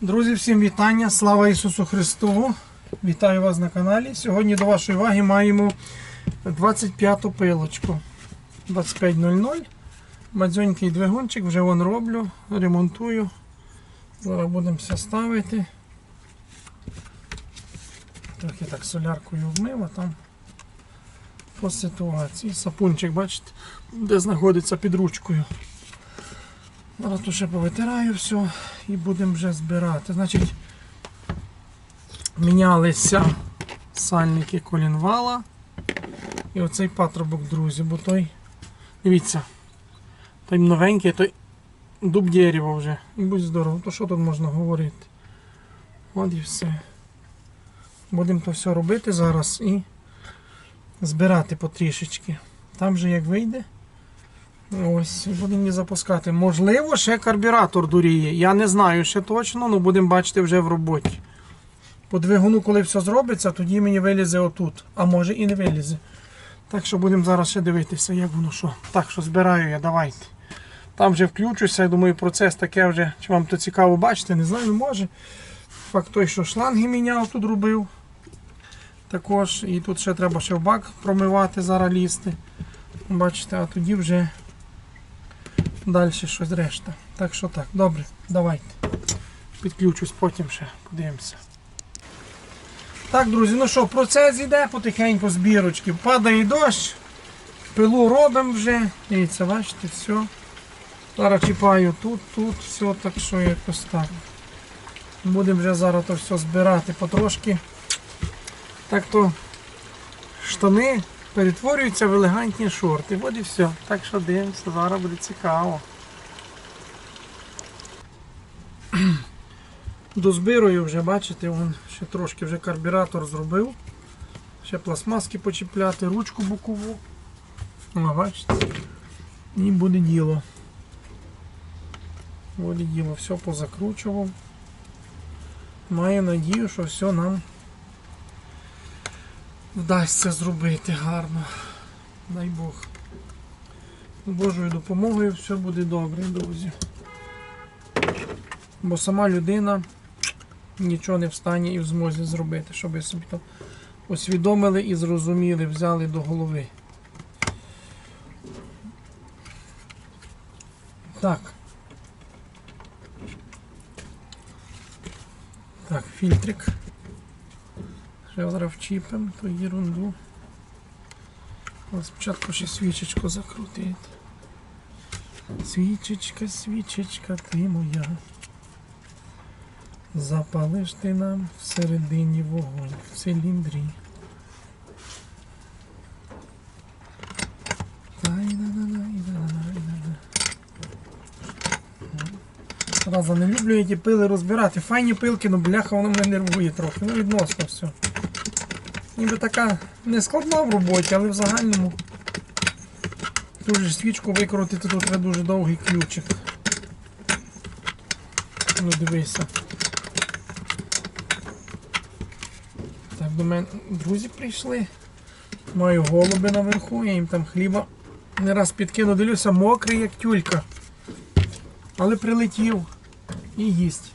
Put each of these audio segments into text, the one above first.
Друзі, всім вітання! Слава Ісусу Христу! Вітаю вас на каналі. Сьогодні до вашої уваги маємо 25-ту пилочку 2500. Мадзьонький двигунчик, вже вон роблю, ремонтую. Зараз будемо все ставити. Трохи так соляркою вмив, а там по ситуації. Сапунчик, бачите, де знаходиться під ручкою. Зараз тут ще повитираю все і будемо вже збирати. Значить, мінялися сальники колінвала. І оцей патрубок, друзі, бо той, дивіться, той новенький, той дуб дерева вже. І будь здоров, то що тут можна говорити? От і все. Будемо то все робити зараз і збирати потрішечки. Там же як вийде. Ось, будемо її запускати. Можливо, ще карбюратор дуріє. Я не знаю ще точно, але будемо бачити вже в роботі. По двигуну, коли все зробиться, тоді мені вилізе отут. А може і не вилізе. Так що будемо зараз ще дивитися, як воно що. Так що збираю я, давайте. Там вже включуся, я думаю, процес таке вже. Чи вам то цікаво бачити, не знаю, може. Факт той, що шланги міняв, тут робив. Також. І тут ще треба ще в бак промивати, зараз лізти. Бачите, а тоді вже далі щось решта. Так що так, добре, давайте. Підключусь потім ще, подивимося. Так, друзі, ну що, процес іде потихеньку з бірочки. Падає дощ, пилу робимо вже. Дивіться, бачите, все. Зараз чіпаю тут, тут, все, так що якось так. Будемо вже зараз то все збирати потрошки. Так то штани перетворюються в елегантні шорти. От і все. Так що дивимося, зараз буде цікаво. Дозбирую вже, бачите, вон ще трошки вже карбюратор зробив. Ще пластмаски почіпляти, ручку бокову. О, бачите. І буде діло. Буде діло, все позакручував. Маю надію, що все нам вдасться зробити гарно. Дай Бог. Божою допомогою все буде добре, друзі. Бо сама людина нічого не встані і в змозі зробити, щоб ви собі там усвідомили і зрозуміли, взяли до голови. Так. Так, фільтрик. Ще зараз вчіпимо ту ерунду. Спочатку ще свічечку закрутити. Свічечка, свічечка, ти моя. Запалиш ти нам всередині вогонь в циліндрі. Раза не люблю я ті пили розбирати. Файні пилки, ну бляха, воно мене нервує трохи. Ну відносно все. Ніби така не складна в роботі, але в загальному дуже свічку викрутити тут треба дуже довгий ключик. Ну дивися. Так, до мене друзі прийшли. Маю голуби наверху, я їм там хліба не раз підкину, дивлюся, мокрий як тюлька. Але прилетів і їсть.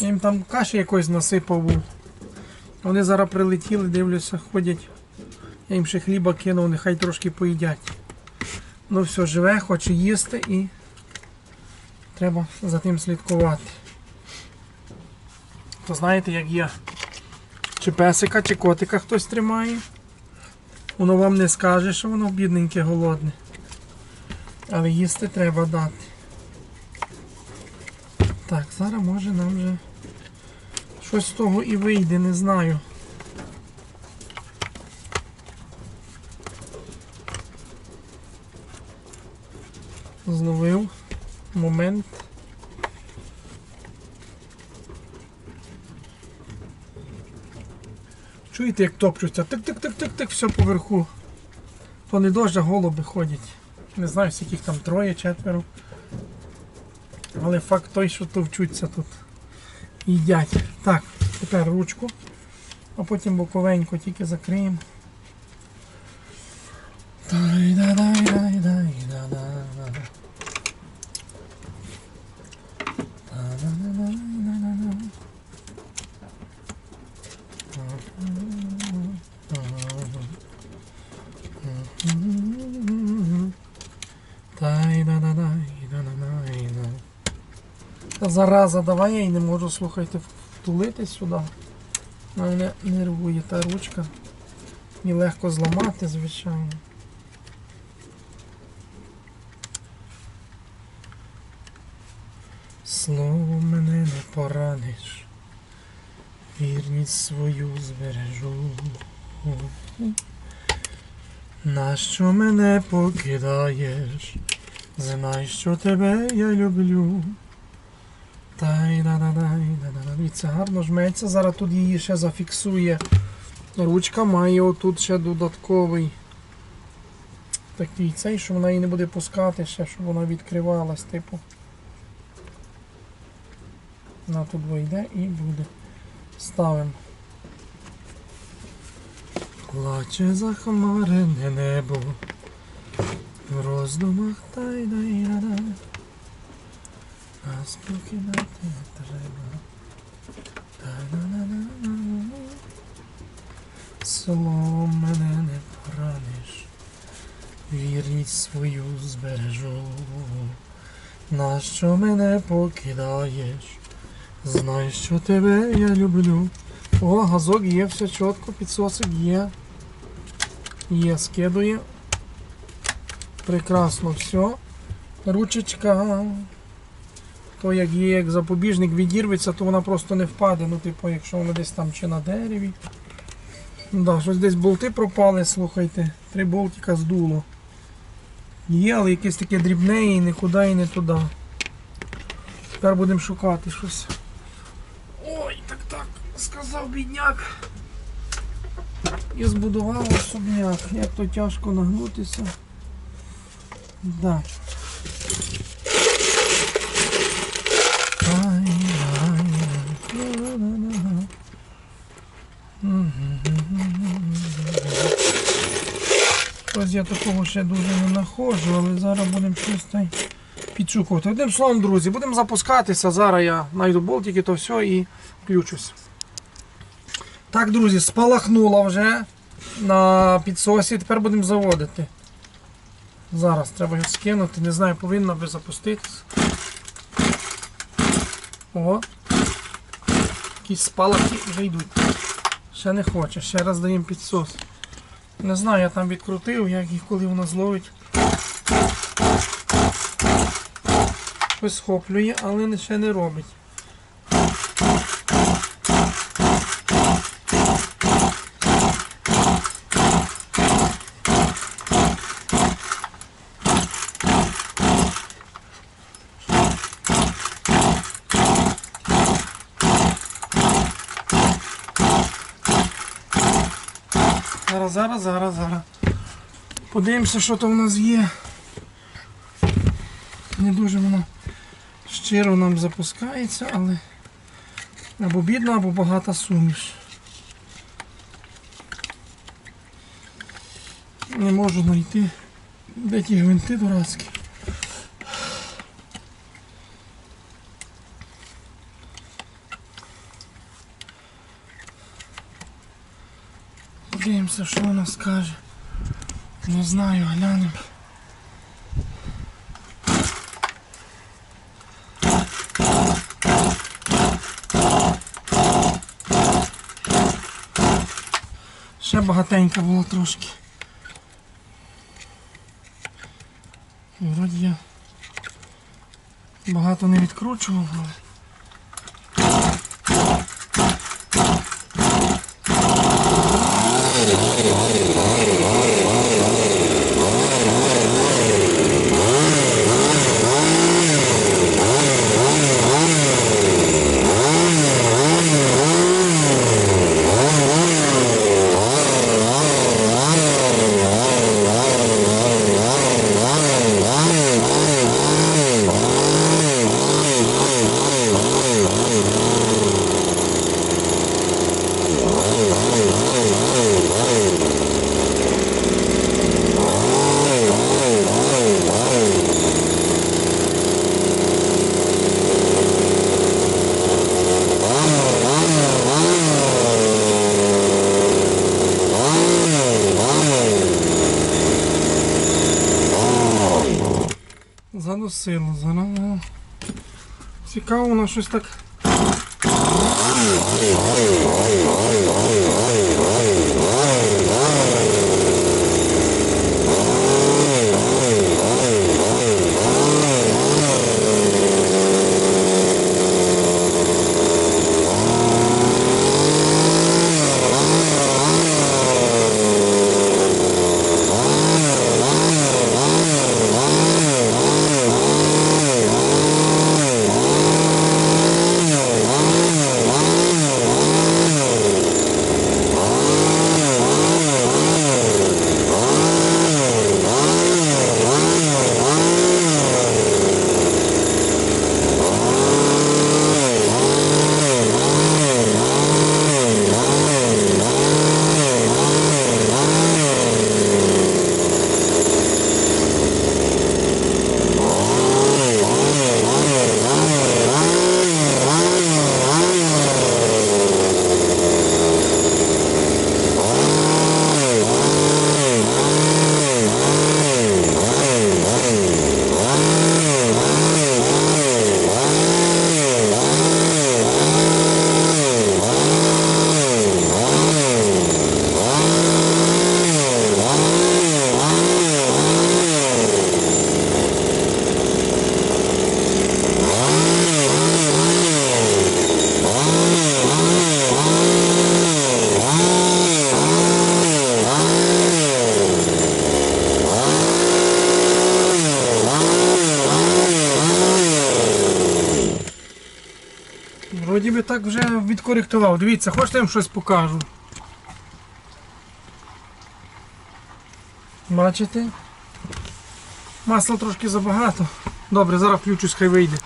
Я їм там каші якось насипав. Вони зараз прилетіли, дивлюся, ходять. Я їм ще хліба кинув, нехай трошки поїдять. Ну все, живе, хоче їсти і треба за тим слідкувати. То знаєте, як є чи песика, чи котика хтось тримає. Воно вам не скаже, що воно бідненьке, голодне. Але їсти треба дати. Так, зараз може нам вже щось з того і вийде, не знаю. Зловив момент. Чуєте, як топчуться? Тик-тик-тик-тик-тик, все поверху. То не дощ, голуби ходять. Не знаю, скільки їх там троє, четверо. Але факт той, що товчуться тут. Їдять. Так, тепер ручку, а потім боковенько тільки закриємо. Тай-да-дай-дай-дай-да-да. Та-да-да-дай-дай. Тай да да дай да да дай да Та зараза, давай я і не можу, слухайте, втулити сюди. Мене нервує та ручка. І легко зламати, звичайно. Словом мене не пораниш, вірність свою збережу. Нащо мене покидаєш? Знай, що тебе я люблю. Тай да да дай да да да Дивіться, гарно жметься. Зараз тут її ще зафіксує. Ручка має отут ще додатковий такий цей, що вона її не буде пускати ще, щоб вона відкривалась, типу. Вона тут вийде і буде. Ставимо. Плаче захмарене небо. В роздумах тай дай да да Нас треба. Та-на-на-на-на-на. Словом мене не пораниш. Вірність свою збережу. Нащо мене покидаєш? Знай, що тебе я люблю. О, газок є, все чітко, підсосик є. Є, скидує. Прекрасно все. Ручечка. То як є, як запобіжник відірветься, то вона просто не впаде. Ну, типу, якщо вона десь там чи на дереві. Ну да, щось десь болти пропали, слухайте. Три болтика здуло. Є, але якесь таке дрібне і нікуди і не туди. Тепер будемо шукати щось. Ой, так так, сказав бідняк. І збудував особняк. Як то тяжко нагнутися. Да. Я такого ще дуже не знаходжу, але зараз будемо щось підшукувати. Одним словом, друзі, будемо запускатися. Зараз я знайду болтики, то все і включусь. Так, друзі, спалахнуло вже на підсосі. Тепер будемо заводити. Зараз треба його скинути, не знаю, повинна би запуститися. О! Якісь спалахи вже йдуть. Ще не хоче, ще раз даємо підсос. Не знаю, я там відкрутив, як їх коли воно зловить. Висхоплює, схоплює, але ще не робить. Зараз, зараз, зараз, зараз. Подивимося, що то в нас є. Не дуже воно щиро нам запускається, але або бідна, або багата суміш. Не можу знайти. Де ті гвинти дурацькі. Подивимося, що вона скаже. Не знаю, глянемо. Ще багатенько було трошки. Вроді я багато не відкручував, але. Заносило, зараз. Цікаво, воно щось так. Вроді би так вже відкоректував. Дивіться, хочете я вам щось покажу. Бачите? Масла трошки забагато. Добре, зараз включусь, хай вийде.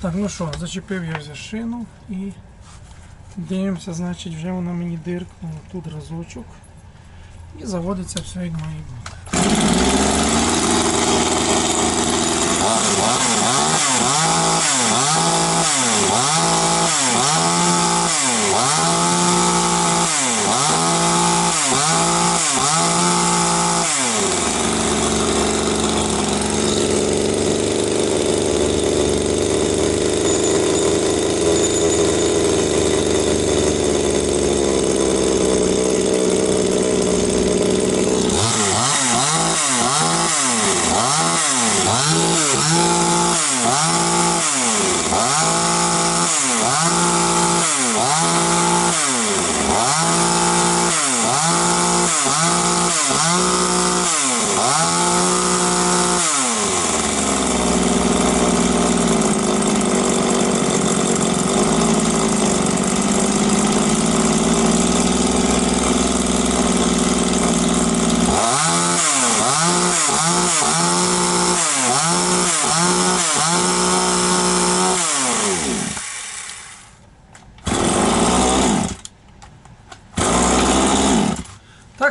Так, ну що, зачепив я вже шину і дивимося, значить вже вона мені диркнула тут разочок. І заводиться все як має бути.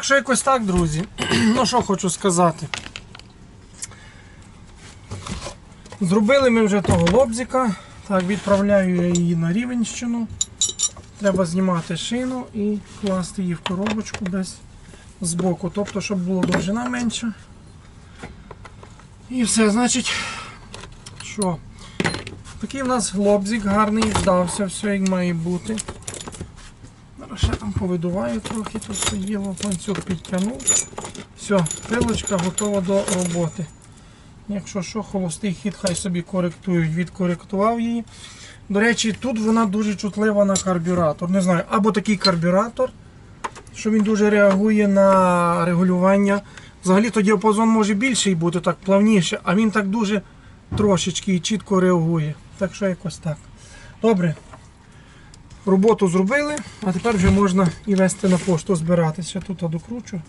Так що якось так, друзі. ну що хочу сказати. Зробили ми вже того лобзика. Так, відправляю я її на Рівенщину. Треба знімати шину і класти її в коробочку десь збоку. Тобто, щоб була довжина менша. І все, значить, що? Такий в нас лобзик гарний, здався, все як має бути. Ще там повидуваю трохи, тут все ланцюг підтягнув. Все, пилочка готова до роботи. Якщо що, холостий хід хай собі коректують, відкоректував її. До речі, тут вона дуже чутлива на карбюратор. Не знаю, або такий карбюратор, що він дуже реагує на регулювання. Взагалі то діапазон може більший бути, так плавніше, а він так дуже трошечки і чітко реагує. Так що якось так. Добре. Роботу зробили, а тепер вже можна і вести на пошту збиратися. Тут докручу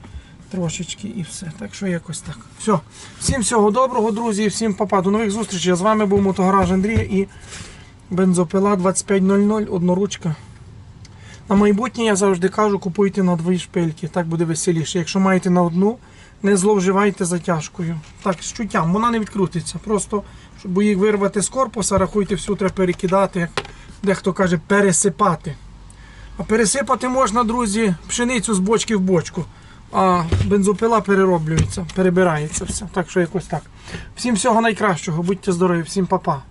трошечки і все. Так що якось так. Все. Всім всього доброго, друзі, всім папа. До нових зустрічей. З вами був мотогараж Андрія і бензопила 2500, одноручка. На майбутнє я завжди кажу, купуйте на дві шпильки, так буде веселіше. Якщо маєте на одну, не зловживайте затяжкою. Так, з чуттям, вона не відкрутиться. Просто, щоб їх вирвати з корпуса, рахуйте, всю треба перекидати, дехто каже, пересипати. А пересипати можна, друзі, пшеницю з бочки в бочку. а бензопила перероблюється, перебирається все. Так що якось так. Всім всього найкращого, будьте здорові, всім па-па.